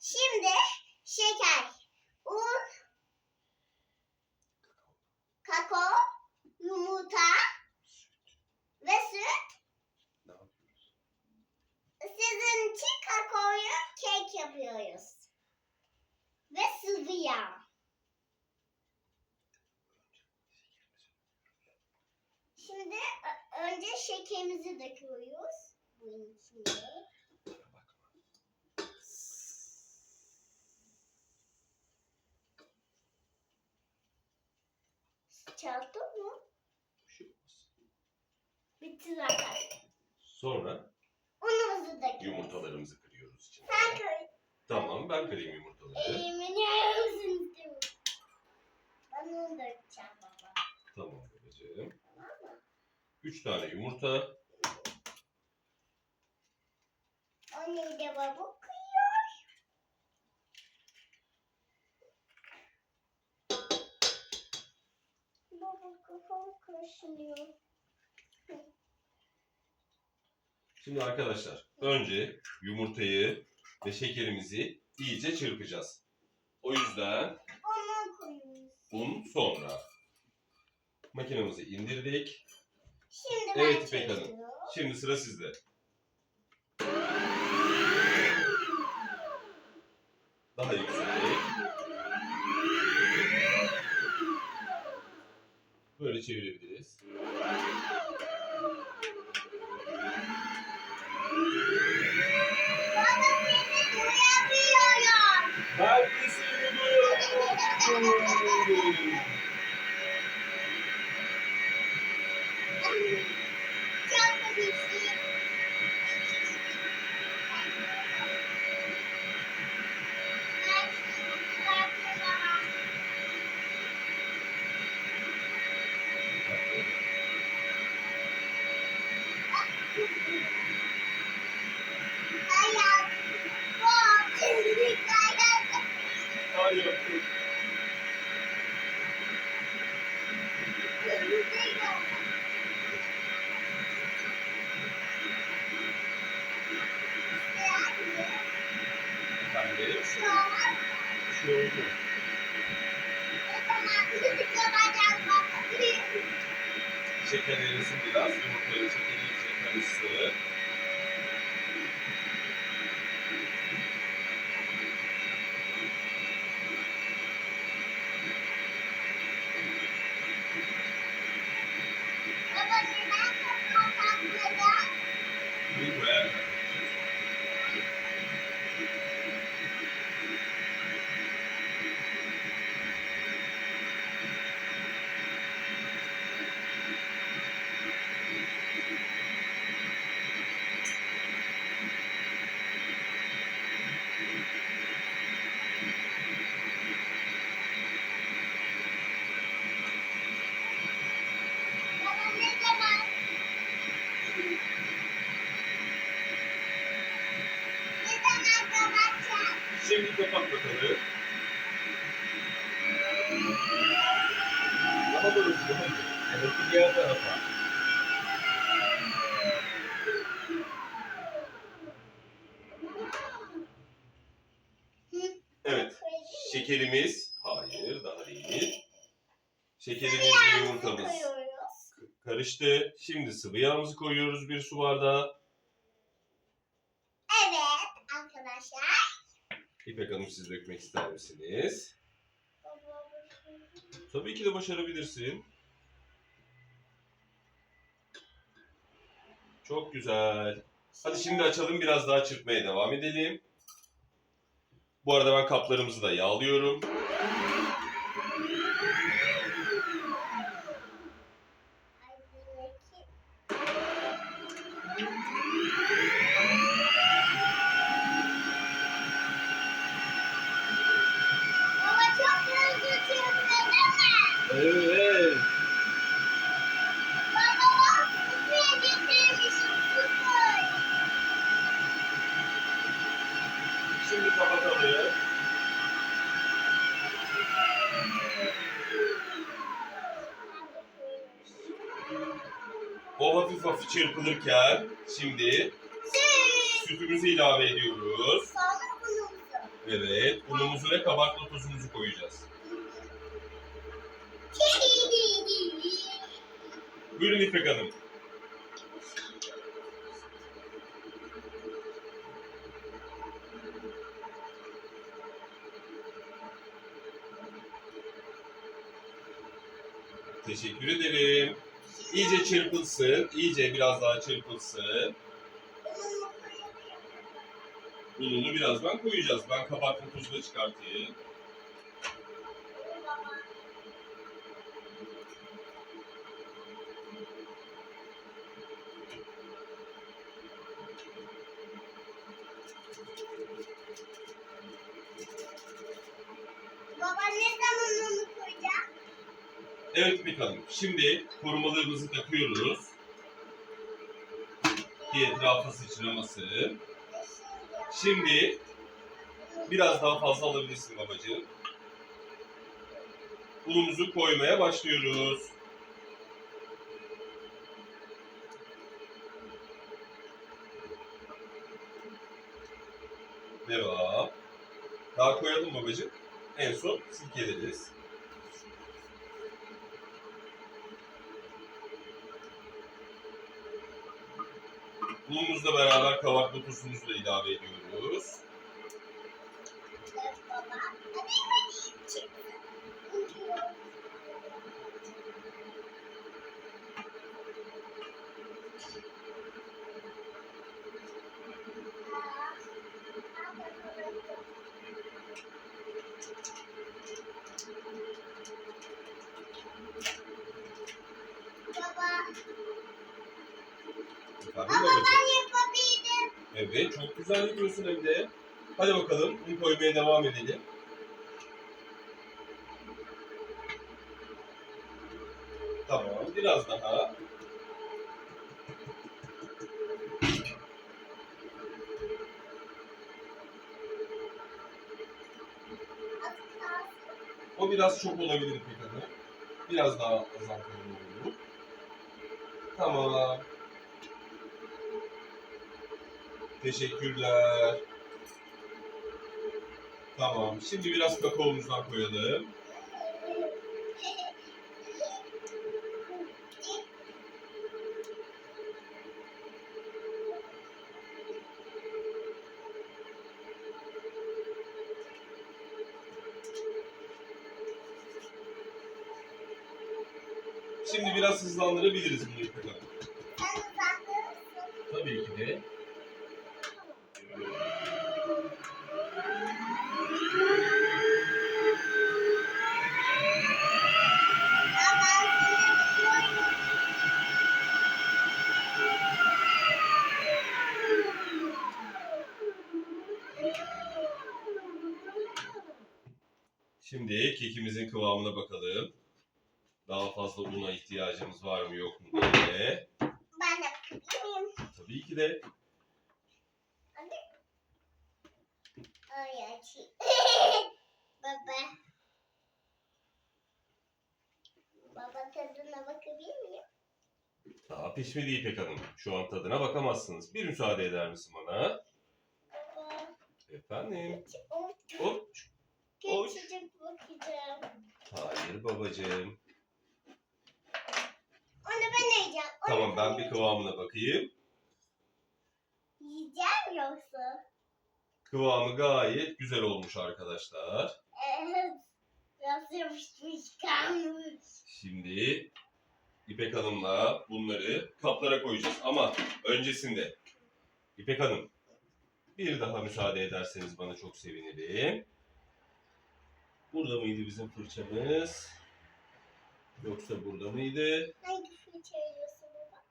Şimdi şeker, un, kakao, yumurta ve süt. Sizin için kakaoyu kek yapıyoruz. Ve sıvı yağ. Şimdi önce şekerimizi döküyoruz. Bunun içine. Çaldın mı? Bir şey olmaz. Zaten. Sonra Unumuzu döküyoruz. yumurtalarımızı kırıyoruz içine. Sen koy. Tamam ben kırayım yumurtaları. Elimin yarısını istiyorum. Ben onu dökeceğim baba. Tamam babacığım. Tamam mı? Üç tane yumurta. O neydi baba? Kıyıyor. Baba kafam kaşınıyor. Şimdi arkadaşlar önce yumurtayı ve şekerimizi iyice çırpacağız. O yüzden un sonra. Makinemizi indirdik. Şimdi ben Evet İpek Hanım. çekiyorum. Şimdi sıra sizde. Daha yüksek. Böyle çevirebiliriz. Baba seni duyamıyorum. Ben de seni duyuyorum. Çok bir şey. Hayır. Ben de bir şey oldu. Şeker erisin biraz. Yumurtayla şekeri iyice karışsın. Bir koyar. Daha doğrusu daha iyi. Evet, diğer tarafa. Evet. Şekerimiz, hayır daha değil. Şekerimiz ve yumurtamız karıştı. Şimdi sıvı yağımızı koyuyoruz bir su bardağı. Evet arkadaşlar. İpek Hanım siz dökmek ister misiniz? Tabii ki de başarabilirsin. Çok güzel. Hadi şimdi açalım biraz daha çırpmaya devam edelim. Bu arada ben kaplarımızı da yağlıyorum. Baba çok hızlı çırptı değil mi? Evet. Baba bak kutuya getirmişim kutuyu. Şimdi kapatalım. O hafif hafif çırpılırken şimdi Süt. sütümüzü ilave ediyoruz. Evet. Unumuzu ve kabartma tozumuzu koyacağız. Buyurun İpek Hanım. Teşekkür ederim. İyice çırpılsın. iyice biraz daha çırpılsın. Ununu birazdan koyacağız. Ben kabartma tozu da çıkartayım. Evet Hanım. Şimdi korumalarımızı takıyoruz. Ki etrafı sıçramasın. Şimdi biraz daha fazla alabilirsin babacığım. Unumuzu koymaya başlıyoruz. Devam. Daha koyalım babacığım. En son silkeleriz. Unumuzla beraber kabartma tuzumuzu da ilave ediyoruz. Efendim baba babacığım? ben yapabildim. Evet, çok güzel yapıyorsun hem de. Hadi bakalım, un koymaya devam edelim. Tamam, biraz daha. O biraz çok olabilir Hanım. Biraz daha azaltalım. Tamam. Teşekkürler. Tamam. Şimdi biraz kakaomuzdan koyalım. Şimdi biraz hızlandırabiliriz bunu. Tabii ki de. Şimdi kekimizin kıvamına bakalım. Daha fazla una ihtiyacımız var mı yok mu diye. Ben de bakayım. Tabii ki de. Ay açayım. Baba. Baba tadına bakabilir miyim? Daha pişmedi İpek Hanım. Şu an tadına bakamazsınız. Bir müsaade eder misin bana? Baba. Efendim? Hop. Hop. Küçücük. Hayır babacığım. Onu ben yiyeceğim. Onu Tamam ben bir kıvamına bakayım. Yiyeceğim yoksa. Kıvamı gayet güzel olmuş arkadaşlar. Evet. Biraz yapışmış kalmış. Şimdi İpek Hanım'la bunları kaplara koyacağız. Ama öncesinde İpek Hanım bir daha müsaade ederseniz bana çok sevinirim. Burada mıydı bizim fırçamız? Yoksa burada mıydı? Hangi fırça yiyorsun baba?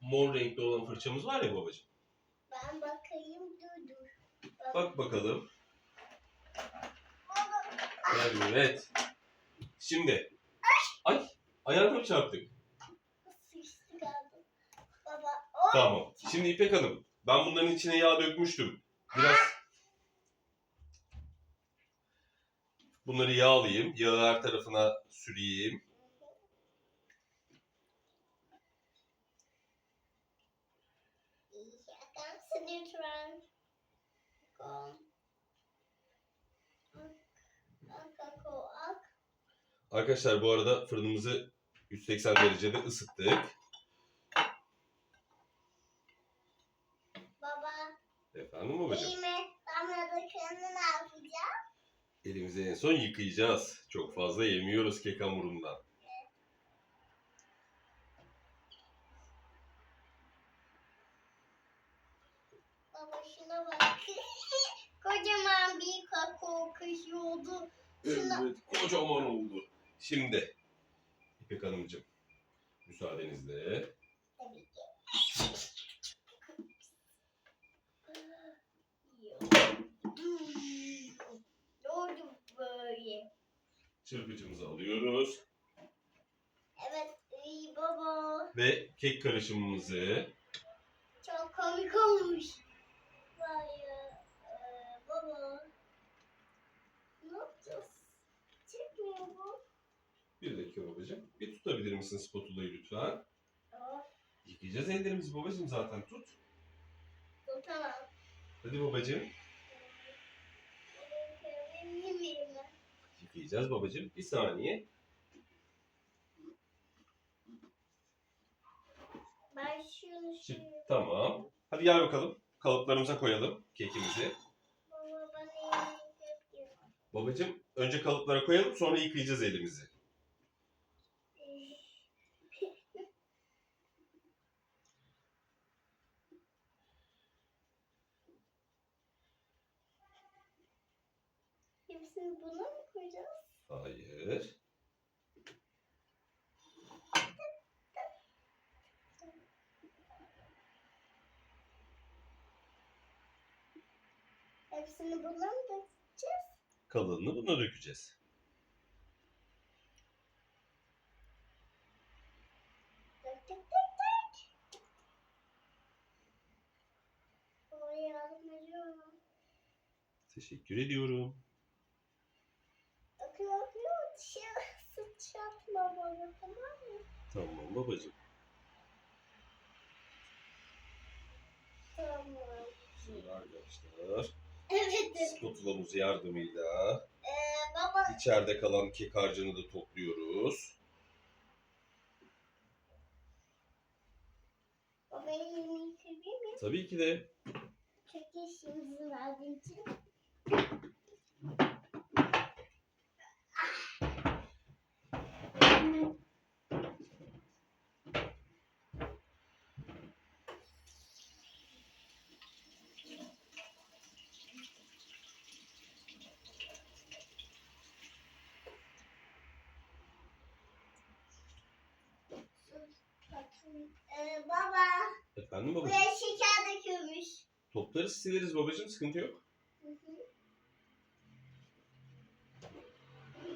Mor renkli olan fırçamız var ya babacığım. Ben bakayım dur dur. Bak bakalım. Baba. Evet. Şimdi. Ay ayağına mı çarptık? Sıçtı kaldım. Baba. O. Tamam. Şimdi İpek Hanım ben bunların içine yağ dökmüştüm. Biraz Bunları yağlayayım. Yağı her tarafına süreyim. Arkadaşlar bu arada fırınımızı 180 derecede ısıttık. Baba. Efendim babacığım. Elimizi en son yıkayacağız. Çok fazla yemiyoruz kek hamurundan. Baba şuna bak. Kocaman bir kakao kaşığı oldu. Şuna- Evet, kocaman oldu. Şimdi İpek Hanımcığım, müsaadenizle Tabii ki. Doğru böyle. Çırpıcımızı alıyoruz Evet iyi baba. ve kek karışımımızı Çok komik olmuş. Vay ya. Ee, baba. Ne yapacağız? Çekmiyor bu. bir dakika babacığım. Bir tutabilir misin spatulayı lütfen? Aa, Yıkayacağız ellerimizi babacığım zaten tut. dur tamam. Hadi babacığım. Yıkayacağız babacığım. Bir saniye. Ben şunu Şimdi, tamam. Hadi gel bakalım. Kalıplarımıza koyalım kekimizi. Baba bana. Babacığım önce kalıplara koyalım sonra yıkayacağız elimizi. Hepsini buna mı koyacağız? Hayır. Hepsini buna mı dökeceğiz? Kalınını buna dökeceğiz. Dök dök dök dök. Baba yardım ediyorum. Teşekkür ediyorum. Akıyor akıyor. Dışarı sıçratma bana tamam mı? Tamam babacığım. Tamam. Şimdi arkadaşlar Evet. spatulamız yardımıyla Ee, baba içeride kalan kek harcını da topluyoruz. baba elimi yıkayabilir miyim? Tabii ki de Çok işimizi verdiğin için. Ee, baba, efendim babacığım. buraya şeker dökülmüş. Toplarız sileriz babacığım sıkıntı yok. Hı hı.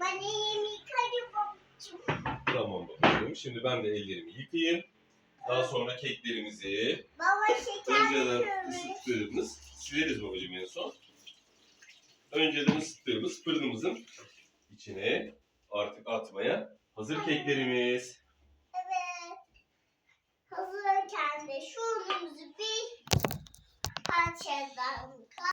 Ben elimi yıkarım babacığım. Tamam babacığım. Şimdi ben de ellerimi yıkayayım. Daha sonra keklerimizi Baba şeker önceden dökülmüş. ısıttığımız, sileriz babacığım en son. Önceden ısıttığımız fırınımızın içine artık atmaya hazır keklerimiz. Hazırken de şunumuzu bir parçadan